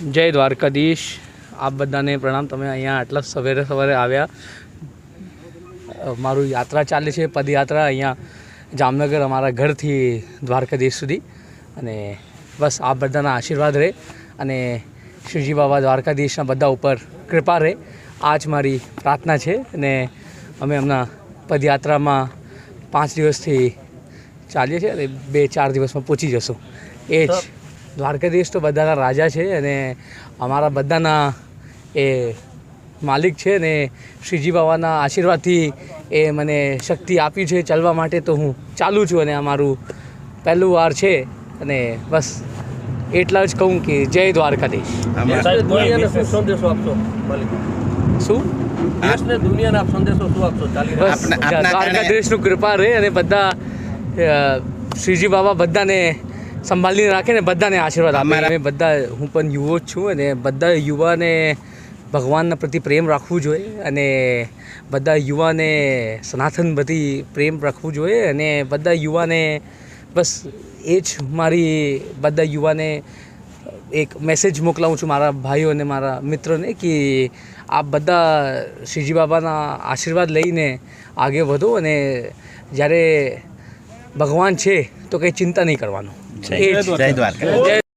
જય દ્વારકાધીશ. આપ બધાને પ્રણામ. તમે અહીંયા આટલા સવારે સવારે આવ્યા. મારું યાત્રા ચાલે છે, પદયાત્રા અહીંયા જામનગર, અમારા ઘરથી દ્વારકાધીશ સુધી. અને બસ આપ બધાના આશીર્વાદ રહે અને શ્રીજી બાબા દ્વારકાધીશના બધા ઉપર કૃપા રહે. આ જ મારી પ્રાર્થના છે અને અમે હમણાં પદયાત્રામાં પાંચ દિવસથી ચાલીએ છીએ અને બે ચાર દિવસમાં પહોંચી જશું. એ જ. દ્વારકાધીશ તો બધાના રાજા છે અને અમારા બધાના એ માલિક છે ને શ્રીજી બાબાના આશીર્વાદથી એ મને શક્તિ આપી છે ચાલવા માટે તો હું ચાલું છું અને અમારું પહેલું વાર છે અને બસ એટલા જ કહું કે જય દ્વારકાધીશ. શું સંદેશો આપશો માલિક? શું? દેશને દુનિયાને આપ સંદેશો શું આપશો ચાલી રહ્યા? બસ આપના- આપના દ્વારકાધીશનું કૃપા રહે અને બધા શ્રીજી બાબા બધાને સંભાળીને રાખે ને બધાને આશીર્વાદ આપે અમે બધા હું પણ યુવો જ છું અને બધા યુવાને ભગવાનના પ્રતિ પ્રેમ રાખવું જોઈએ અને બધા યુવાને સનાતન પ્રતિ પ્રેમ રાખવું જોઈએ અને બધા યુવાને બસ એ જ મારી બધા યુવાને એક મેસેજ મોકલાવું છું મારા ભાઈઓ અને મારા મિત્રોને કે આપ બધા શ્રીજી બાબાના આશીર્વાદ લઈને આગળ વધો અને જ્યારે ભગવાન છે તો કંઈ ચિંતા નહીં કરવાનું. જય દ્વારકા જય